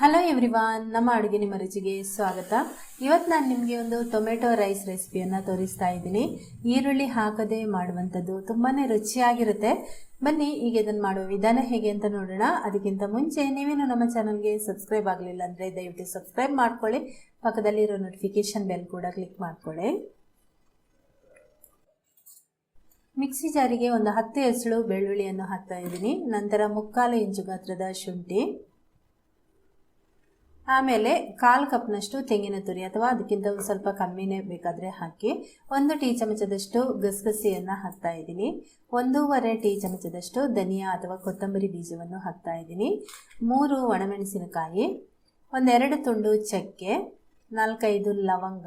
Hello everyone ನಮ್ಮ ಅಡುಗೆ ನಿಮ್ಮ ರುಚಿಗೆ ಸ್ವಾಗತ. ಇವತ್ತು ನಾನು ನಿಮಗೆ ಒಂದು ಟೊಮೆಟೊ ರೈಸ್ ರೆಸಿಪಿಯನ್ನು ತೋರಿಸ್ತಾ ಇದ್ದೀನಿ. ಈರುಳ್ಳಿ ಹಾಕದೆ ಮಾಡುವಂಥದ್ದು ತುಂಬಾ ರುಚಿಯಾಗಿರುತ್ತೆ. ಬನ್ನಿ, ಈಗ ಇದನ್ನು ಮಾಡುವ ವಿಧಾನ ಹೇಗೆ ಅಂತ ನೋಡೋಣ. ಅದಕ್ಕಿಂತ ಮುಂಚೆ ನೀವೇನು ನಮ್ಮ ಚಾನಲ್ಗೆ ಸಬ್ಸ್ಕ್ರೈಬ್ ಆಗಲಿಲ್ಲ ಅಂದರೆ ದಯವಿಟ್ಟು ಸಬ್ಸ್ಕ್ರೈಬ್ ಮಾಡ್ಕೊಳ್ಳಿ. ಪಕ್ಕದಲ್ಲಿರೋ ನೋಟಿಫಿಕೇಷನ್ ಬೆಲ್ ಕೂಡ ಕ್ಲಿಕ್ ಮಾಡ್ಕೊಳ್ಳಿ. ಮಿಕ್ಸಿ ಜಾರಿಗೆ ಒಂದು ಹತ್ತು ಎಸಳು ಬೆಳ್ಳುಳ್ಳಿಯನ್ನು ಹಾಕ್ತಾ ಇದ್ದೀನಿ. ನಂತರ ಮುಕ್ಕಾಲು ಇಂಚು ಗಾತ್ರದ ಶುಂಠಿ. ಆಮೇಲೆ ಕಾಲು ಕಪ್ನಷ್ಟು ತೆಂಗಿನ ತುರಿ ಅಥವಾ ಅದಕ್ಕಿಂತ ಒಂದು ಸ್ವಲ್ಪ ಕಮ್ಮಿನೇ ಬೇಕಾದರೆ ಹಾಕಿ ಒಂದು ಟೀ ಚಮಚದಷ್ಟು ಗಸಗಸೆಯನ್ನು ಹಾಕ್ತಾ ಇದ್ದೀನಿ. ಒಂದೂವರೆ ಟೀ ಚಮಚದಷ್ಟು ಧನಿಯಾ ಅಥವಾ ಕೊತ್ತಂಬರಿ ಬೀಜವನ್ನು ಹಾಕ್ತಾ ಇದ್ದೀನಿ. ಮೂರು ಒಣಮೆಣಸಿನಕಾಯಿ, ಒಂದೆರಡು ತುಂಡು ಚಕ್ಕೆ, ನಾಲ್ಕೈದು ಲವಂಗ,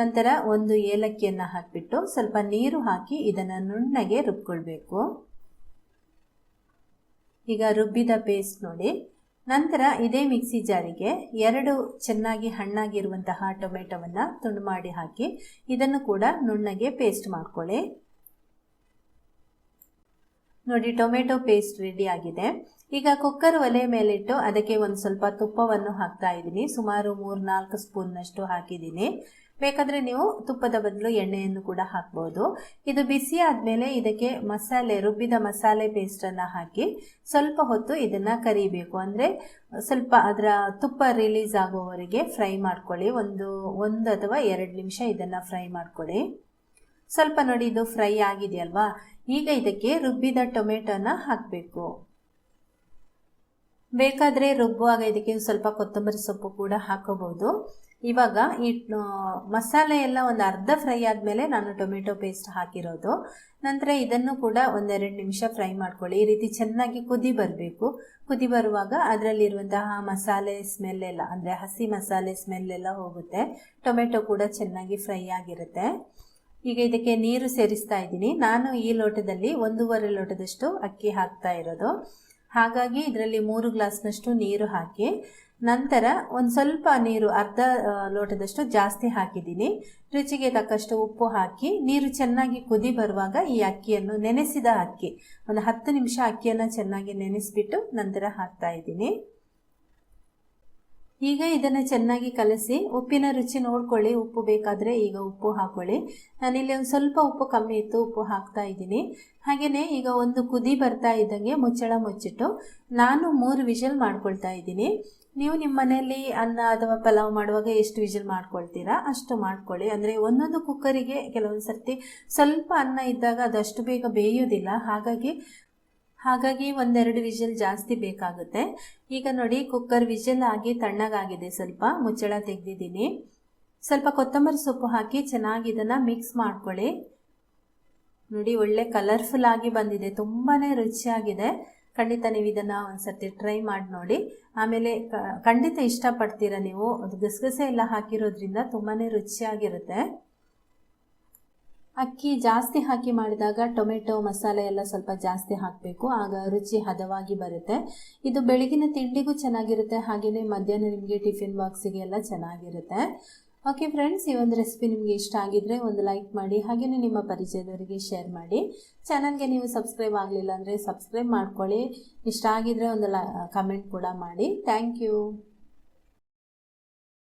ನಂತರ ಒಂದು ಏಲಕ್ಕಿಯನ್ನು ಹಾಕಿಬಿಟ್ಟು ಸ್ವಲ್ಪ ನೀರು ಹಾಕಿ ಇದನ್ನು ನುಣ್ಣಗೆ ರುಬ್ಕೊಳ್ಬೇಕು. ಈಗ ರುಬ್ಬಿದ ಪೇಸ್ಟ್ ನೋಡಿ. ನಂತರ ಇದೇ ಮಿಕ್ಸಿ ಜಾರಿಗೆ ಎರಡು ಚೆನ್ನಾಗಿ ಹಣ್ಣಾಗಿರುವಂತಹ ಟೊಮೆಟೊವನ್ನು ತುಂಡು ಮಾಡಿ ಹಾಕಿ ಇದನ್ನು ಕೂಡ ನುಣ್ಣಗೆ ಪೇಸ್ಟ್ ಮಾಡ್ಕೊಳ್ಳಿ. ನೋಡಿ, ಟೊಮೆಟೊ ಪೇಸ್ಟ್ ರೆಡಿ ಆಗಿದೆ. ಈಗ ಕುಕ್ಕರ್ ಒಲೆ ಮೇಲಿಟ್ಟು ಅದಕ್ಕೆ ಒಂದು ಸ್ವಲ್ಪ ತುಪ್ಪವನ್ನು ಹಾಕ್ತಾ ಇದ್ದೀನಿ. ಸುಮಾರು ಮೂರು ನಾಲ್ಕು ಸ್ಪೂನ್ನಷ್ಟು ಹಾಕಿದ್ದೀನಿ. ಬೇಕಾದರೆ ನೀವು ತುಪ್ಪದ ಬದಲು ಎಣ್ಣೆಯನ್ನು ಕೂಡ ಹಾಕ್ಬೋದು. ಇದು ಬಿಸಿ ಆದಮೇಲೆ ಇದಕ್ಕೆ ಮಸಾಲೆ, ರುಬ್ಬಿದ ಮಸಾಲೆ ಪೇಸ್ಟನ್ನು ಹಾಕಿ ಸ್ವಲ್ಪ ಹೊತ್ತು ಇದನ್ನು ಕರಿಬೇಕು. ಅಂದರೆ ಸ್ವಲ್ಪ ಅದರ ತುಪ್ಪ ರಿಲೀಸ್ ಆಗೋವರೆಗೆ ಫ್ರೈ ಮಾಡ್ಕೊಳ್ಳಿ. ಒಂದು ಒಂದು ಅಥವಾ ಎರಡು ನಿಮಿಷ ಇದನ್ನು ಫ್ರೈ ಮಾಡ್ಕೊಳ್ಳಿ. ಸ್ವಲ್ಪ ನೋಡಿ, ಇದು ಫ್ರೈ ಆಗಿದೆಯಲ್ವಾ? ಈಗ ಇದಕ್ಕೆ ರುಬ್ಬಿದ ಟೊಮೆಟೊನ ಹಾಕಬೇಕು. ಬೇಕಾದರೆ ರುಬ್ಬುವಾಗ ಇದಕ್ಕೆ ಸ್ವಲ್ಪ ಕೊತ್ತಂಬರಿ ಸೊಪ್ಪು ಕೂಡ ಹಾಕೋಬಹುದು ಇವಾಗ ಈ ಮಸಾಲೆ ಎಲ್ಲ ಒಂದು ಅರ್ಧ ಫ್ರೈ ಆದಮೇಲೆ ನಾನು ಟೊಮೆಟೊ ಪೇಸ್ಟ್ ಹಾಕಿರೋದು. ನಂತರ ಇದನ್ನು ಕೂಡ ಒಂದೆರಡು ನಿಮಿಷ ಫ್ರೈ ಮಾಡ್ಕೊಳ್ಳಿ. ಈ ರೀತಿ ಚೆನ್ನಾಗಿ ಕುದಿ ಬರಬೇಕು. ಕುದಿ ಬರುವಾಗ ಅದರಲ್ಲಿರುವಂತಹ ಮಸಾಲೆ ಸ್ಮೆಲ್ ಎಲ್ಲ, ಅಂದರೆ ಹಸಿ ಮಸಾಲೆ ಸ್ಮೆಲ್ ಎಲ್ಲ ಹೋಗುತ್ತೆ. ಟೊಮೆಟೊ ಕೂಡ ಚೆನ್ನಾಗಿ ಫ್ರೈ ಆಗಿರುತ್ತೆ. ಈಗ ಇದಕ್ಕೆ ನೀರು ಸೇರಿಸ್ತಾ ಇದ್ದೀನಿ. ನಾನು ಈ ಲೋಟದಲ್ಲಿ ಒಂದೂವರೆ ಲೋಟದಷ್ಟು ಅಕ್ಕಿ ಹಾಕ್ತಾ ಇರೋದು. ಹಾಗಾಗಿ ಇದರಲ್ಲಿ ಮೂರು ಗ್ಲಾಸ್ನಷ್ಟು ನೀರು ಹಾಕಿ, ನಂತರ ಒಂದು ಸ್ವಲ್ಪ ನೀರು ಅರ್ಧ ಲೋಟದಷ್ಟು ಜಾಸ್ತಿ ಹಾಕಿದ್ದೀನಿ. ರುಚಿಗೆ ತಕ್ಕಷ್ಟು ಉಪ್ಪು ಹಾಕಿ, ನೀರು ಚೆನ್ನಾಗಿ ಕುದಿ ಬರುವಾಗ ಈ ಅಕ್ಕಿಯನ್ನು ನೆನೆಸಿದ ಅಕ್ಕಿ, ಒಂದು ಹತ್ತು ನಿಮಿಷ ಅಕ್ಕಿಯನ್ನು ಚೆನ್ನಾಗಿ ನೆನೆಸಿಬಿಟ್ಟು ನಂತರ ಹಾಕ್ತಾ ಇದ್ದೀನಿ. ಈಗ ಇದನ್ನು ಚೆನ್ನಾಗಿ ಕಲಸಿ ಉಪ್ಪಿನ ರುಚಿ ನೋಡ್ಕೊಳ್ಳಿ. ಉಪ್ಪು ಬೇಕಾದರೆ ಈಗ ಉಪ್ಪು ಹಾಕೊಳ್ಳಿ. ನಾನಿಲ್ಲಿ ಒಂದು ಸ್ವಲ್ಪ ಉಪ್ಪು ಕಮ್ಮಿ ಇತ್ತು, ಉಪ್ಪು ಹಾಕ್ತಾ ಇದ್ದೀನಿ. ಹಾಗೆಯೇ ಈಗ ಒಂದು ಕುದಿ ಬರ್ತಾ ಇದ್ದಂಗೆ ಮುಚ್ಚಳ ಮುಚ್ಚಿಟ್ಟು ನಾನು ಮೂರು ವಿಷಲ್ ಮಾಡ್ಕೊಳ್ತಾ ಇದ್ದೀನಿ. ನೀವು ನಿಮ್ಮ ಮನೆಯಲ್ಲಿ ಅನ್ನ ಅಥವಾ ಪಲಾವ್ ಮಾಡುವಾಗ ಎಷ್ಟು ವಿಜಲ್ ಮಾಡ್ಕೊಳ್ತೀರಾ? ಅಷ್ಟು ಮಾಡ್ಕೊಳ್ಳಿ. ಅಂದರೆ ಒಂದೊಂದು ಕುಕ್ಕರಿಗೆ ಕೆಲವೊಂದು ಸರ್ತಿ ಸ್ವಲ್ಪ ಅನ್ನ ಇದ್ದಾಗ ಅದಷ್ಟು ಬೇಗ ಬೇಯೋದಿಲ್ಲ ಹಾಗಾಗಿ ಹಾಗಾಗಿ ಒಂದೆರಡು ವಿಷಲ್ ಜಾಸ್ತಿ ಬೇಕಾಗುತ್ತೆ. ಈಗ ನೋಡಿ ಕುಕ್ಕರ್ ವಿಷಲ್ ಆಗಿ ತಣ್ಣಗಾಗಿದೆ. ಸ್ವಲ್ಪ ಮುಚ್ಚಳ ತೆಗೆದಿದ್ದೀನಿ. ಸ್ವಲ್ಪ ಕೊತ್ತಂಬರಿ ಸೊಪ್ಪು ಹಾಕಿ ಚೆನ್ನಾಗಿ ಇದನ್ನು ಮಿಕ್ಸ್ ಮಾಡ್ಕೊಳ್ಳಿ. ನೋಡಿ, ಒಳ್ಳೆ ಕಲರ್ಫುಲ್ ಆಗಿ ಬಂದಿದೆ. ತುಂಬಾ ರುಚಿಯಾಗಿದೆ. ಖಂಡಿತ ನೀವು ಇದನ್ನು ಒಂದ್ಸರ್ತಿ ಟ್ರೈ ಮಾಡಿ ನೋಡಿ. ಆಮೇಲೆ ಖಂಡಿತ ಇಷ್ಟಪಡ್ತೀರ ನೀವು? ಅದು ಗಸಗಸೆ ಎಲ್ಲ ಹಾಕಿರೋದ್ರಿಂದ ತುಂಬಾ ರುಚಿಯಾಗಿರುತ್ತೆ. ಅಕ್ಕಿ ಜಾಸ್ತಿ ಹಾಕಿ ಮಾಡಿದಾಗ ಟೊಮೆಟೊ, ಮಸಾಲೆ ಎಲ್ಲ ಸ್ವಲ್ಪ ಜಾಸ್ತಿ ಹಾಕಬೇಕು. ಆಗ ರುಚಿ ಹದವಾಗಿ ಬರುತ್ತೆ. ಇದು ಬೆಳಗಿನ ತಿಂಡಿಗೂ ಚೆನ್ನಾಗಿರುತ್ತೆ. ಹಾಗೆಯೇ ಮಧ್ಯಾಹ್ನ ನಿಮಗೆ ಟಿಫಿನ್ ಬಾಕ್ಸಿಗೆ ಎಲ್ಲ ಚೆನ್ನಾಗಿರುತ್ತೆ. ಓಕೆ ಫ್ರೆಂಡ್ಸ್ ಈ ಒಂದು ರೆಸಿಪಿ ನಿಮಗೆ ಇಷ್ಟ ಆಗಿದ್ರೆ ಒಂದು ಲೈಕ್ ಮಾಡಿ ಹಾಗೆಯೇ ನಿಮ್ಮ ಪರಿಚಯದವರಿಗೆ ಶೇರ್ ಮಾಡಿ. ಚಾನಲ್ಗೆ ನೀವು ಸಬ್ಸ್ಕ್ರೈಬ್ ಆಗಲಿಲ್ಲ ಅಂದರೆ ಸಬ್ಸ್ಕ್ರೈಬ್ ಮಾಡ್ಕೊಳ್ಳಿ. ಇಷ್ಟ ಆಗಿದ್ರೆ ಒಂದು ಲ ಕಮೆಂಟ್ ಕೂಡ ಮಾಡಿ. Thank you